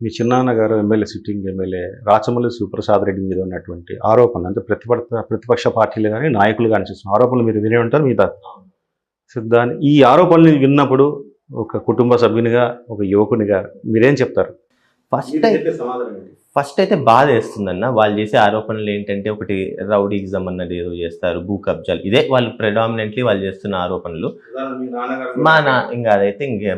మీ చిన్నాన్న గారు MLA sitting MLA Rachamalli Suprasad Reddy మీద ఉన్నటువంటి ఆరోపణలు అంటే ప్రతిపక్ష ప్రతిపక్ష పార్టీలు కానీ నాయకులు కానీ చేస్తున్న ఆరోపణలు మీరు వినే ఉంటారు మీద సో దాని ఈ ఆరోపణలు విన్నప్పుడు ఒక కుటుంబ సభ్యునిగా ఒక యువకునిగా మీరేం చెప్తారు? ఫస్ట్ అయితే ఫస్ట్ అయితే బాధ వేస్తుందన్న. వాళ్ళు చేసే ఆరోపణలు ఏంటంటే ఒకటి రౌడీయిజం అన్నది ఏదో చేస్తారు భూ కబ్జాలు. ఇదే వాళ్ళు ప్రెడామినెంట్లీ వాళ్ళు చేస్తున్న ఆరోపణలు. మా నా ఇంకా అదైతే ఇంకే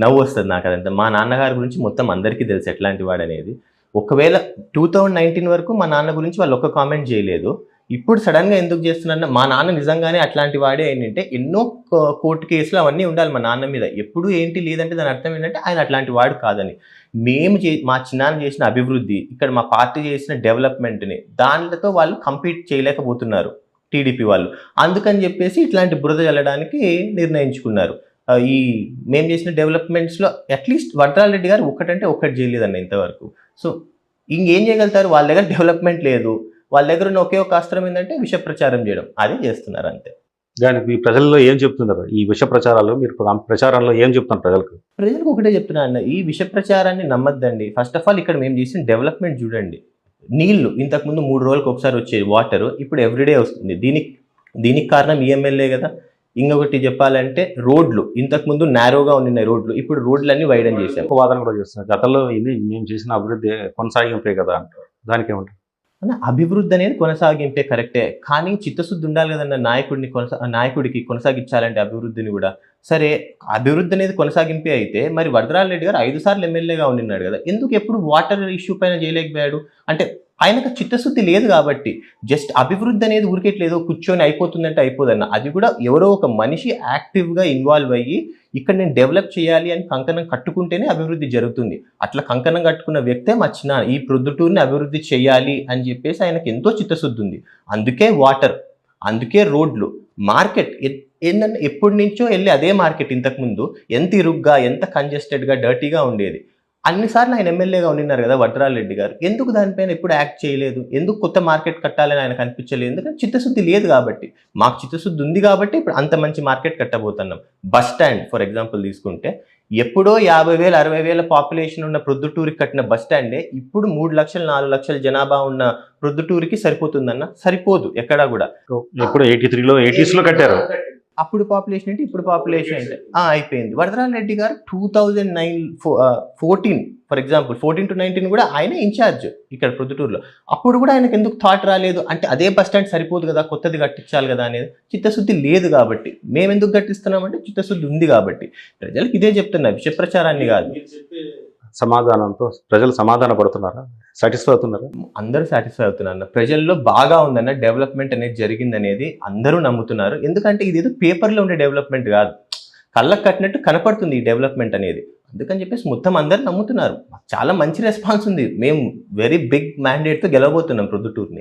నవ్వు వస్తుంది నాకు అదంతా. మా నాన్నగారి గురించి మొత్తం అందరికీ తెలుసు ఎట్లాంటి వాడు అనేది ఒకవేళ టూ థౌజండ్ నైన్టీన్ వరకు మా నాన్న గురించి వాళ్ళు ఒక్క కామెంట్ చేయలేదు. ఇప్పుడు సడన్గా ఎందుకు చేస్తున్నారన్న మా నాన్న నిజంగానే అట్లాంటి వాడే ఏంటంటే ఎన్నో కో- కోర్టు కేసులు అవన్నీ ఉండాలి మా నాన్న మీద. ఎప్పుడు ఏంటి లేదంటే దాని అర్థం ఏంటంటే ఆయన అట్లాంటి వాడు కాదని. మేము చే మా చిన్నాన్న చేసిన అభివృద్ధి ఇక్కడ మా పార్టీ చేసిన డెవలప్మెంట్ని దానితో వాళ్ళు కంపీట్ చేయలేకపోతున్నారు టీడీపీ వాళ్ళు. అందుకని చెప్పేసి ఇట్లాంటి బురద చల్లడానికి నిర్ణయించుకున్నారు. ఈ మేము చేసిన డెవలప్మెంట్స్లో అట్లీస్ట్ వడ్రాల్ రెడ్డి గారు ఒక్కటంటే ఒక్కటి చేయలేదన్న ఇంతవరకు. సో ఇంకేం చేయగలుగుతారు? వాళ్ళ దగ్గర డెవలప్మెంట్ లేదు. వాళ్ళ దగ్గర ఉన్న ఒకే ఒక అస్త్రం ఏంటంటే విష ప్రచారం చేయడం. అది చేస్తున్నారు అంతే. దానికి మీ ప్రజల్లో ఏం చెప్తున్నారు? ఈ విష ప్రచారాలు మీరు ప్ర- ప్రచారంలో ఏం చెప్తున్నారు ప్రజలకు? ప్రజలకు ఒకటే చెప్తున్నా అన్న ఈ విష ప్రచారాన్ని నమ్మద్దండి. ఫస్ట్ ఆఫ్ ఆల్ ఇక్కడ మేము చేసిన డెవలప్మెంట్ చూడండి. నీళ్ళు ఇంతకుముందు మూడు రోజులకు ఒకసారి వచ్చే వాటర్ ఇప్పుడు ఎవ్రీడే వస్తుంది. దీనికి దీనికి కారణం ఈ ఎమ్మెల్యే కదా. ఇంకొకటి చెప్పాలంటే రోడ్లు. ఇంతకుముందు నారోగా ఉన్న రోడ్లు. ఇప్పుడు రోడ్లన్నీ వైడన్ చేశాం ఒక వాదన కూడా చేస్తున్నారు. గతంలో ఇది మేము చేసిన అభివృద్ధి కొనసాగింపే కదా అంటారు. దానికి ఏమంటారు? అన్న అభివృద్ధి అనేది కొనసాగింపే కరెక్టే కానీ చిత్తశుద్ధి ఉండాలి కదన్న నాయకుడిని కొనసా నాయకుడికి కొనసాగించాలంటే అభివృద్ధిని కూడా. సరే అభివృద్ధి అనేది కొనసాగింపే అయితే మరి వరదరాజ రెడ్డి గారు ఐదు సార్లు ఎమ్మెల్యేగా ఉండినాడు కదా. ఎందుకు ఎప్పుడు వాటర్ ఇష్యూ పైన చేయలేకపోయాడు? అంటే ఆయనకు చిత్తశుద్ధి లేదు కాబట్టి జస్ట్ అభివృద్ధి అనేది ఊరికెట్లేదో కూర్చొని అయిపోతుందంటే అయిపోదన్న. అది కూడా ఎవరో ఒక మనిషి యాక్టివ్గా ఇన్వాల్వ్ అయ్యి ఇక్కడ నేను డెవలప్ చేయాలి అని కంకణం కట్టుకుంటేనే అభివృద్ధి జరుగుతుంది. అట్లా కంకణం కట్టుకున్న వ్యక్తే మా చిన్న ఈ ప్రొద్దుటూరుని అభివృద్ధి చేయాలి అని చెప్పేసి ఆయనకు ఎంతో చిత్తశుద్ధి ఉంది. అందుకే వాటర్ అందుకే రోడ్లు మార్కెట్ ఏంటంటే ఎప్పటి నుంచో వెళ్ళి అదే మార్కెట్ ఇంతకుముందు ఎంత ఇరుగ్గా ఎంత కంజెస్టెడ్గా డర్టీగా ఉండేది. అన్నిసార్లు ఆయన ఎమ్మెల్యేగా ఉండినారు కదా వడ్రాల్ రెడ్డి గారు. ఎందుకు దానిపైన ఎప్పుడు యాక్ట్ చేయలేదు? ఎందుకు కొత్త మార్కెట్ కట్టాలని ఆయన కనిపించలేదు? ఎందుకంటే చిత్తశుద్ధి లేదు కాబట్టి. మాకు చిత్తశుద్ధి ఉంది కాబట్టి ఇప్పుడు అంత మంచి మార్కెట్ కట్టబోతున్నాం. బస్ స్టాండ్ ఫర్ ఎగ్జాంపుల్ తీసుకుంటే ఎప్పుడో యాభై వేల అరవై వేల పాపులేషన్ ఉన్న ప్రొద్దుటూరికి కట్టిన బస్ స్టాండే ఇప్పుడు మూడు లక్షలు నాలుగు లక్షల జనాభా ఉన్న ప్రొద్దుటూరికి సరిపోతుందన్న? సరిపోదు ఎక్కడా కూడా. ఎప్పుడు ఎయిటీ త్రీలో ఎయిటీస్లో కట్టారు. అప్పుడు పాపులేషన్ ఏంటి? ఇప్పుడు పాపులేషన్ ఏంటి? ఆ, అయిపోయింది. వరదరాజ రెడ్డి గారు two thousand nine fourteen for example fourteen to nineteen కూడా ఆయనే ఇన్ఛార్జ్ ఇక్కడ ప్రొద్దుటూరులో. అప్పుడు కూడా ఆయనకు ఎందుకు థాట్ రాలేదు? అంటే అదే బస్ స్టాండ్ సరిపోదు కదా కొత్తది కట్టించాలి కదా అనేది చిత్తశుద్ధి లేదు కాబట్టి. మేము ఎందుకు కట్టిస్తున్నామంటే చిత్తశుద్ధి ఉంది కాబట్టి. ప్రజలకు ఇదే చెప్తున్నా విష ప్రచారాన్ని కాదు సమాధానంతో ప్రజలు సమాధాన పడుతున్నారా సాటిస్ఫై అవుతున్నారా? అందరూ సాటిస్ఫై అవుతున్నారు ప్రజల్లో బాగా ఉందన్న డెవలప్మెంట్ అనేది జరిగిందనేది అందరూ నమ్ముతున్నారు. ఎందుకంటే ఇది ఏదో పేపర్లో ఉండే డెవలప్మెంట్ కాదు. కళ్ళకు కట్టినట్టు కనపడుతుంది ఈ డెవలప్మెంట్ అనేది. అందుకని చెప్పేసి మొత్తం అందరూ నమ్ముతున్నారు. చాలా మంచి రెస్పాన్స్ ఉంది. మేము వెరీ బిగ్ మ్యాండేట్తో గెలవబోతున్నాం ప్రొద్దుటూరుని.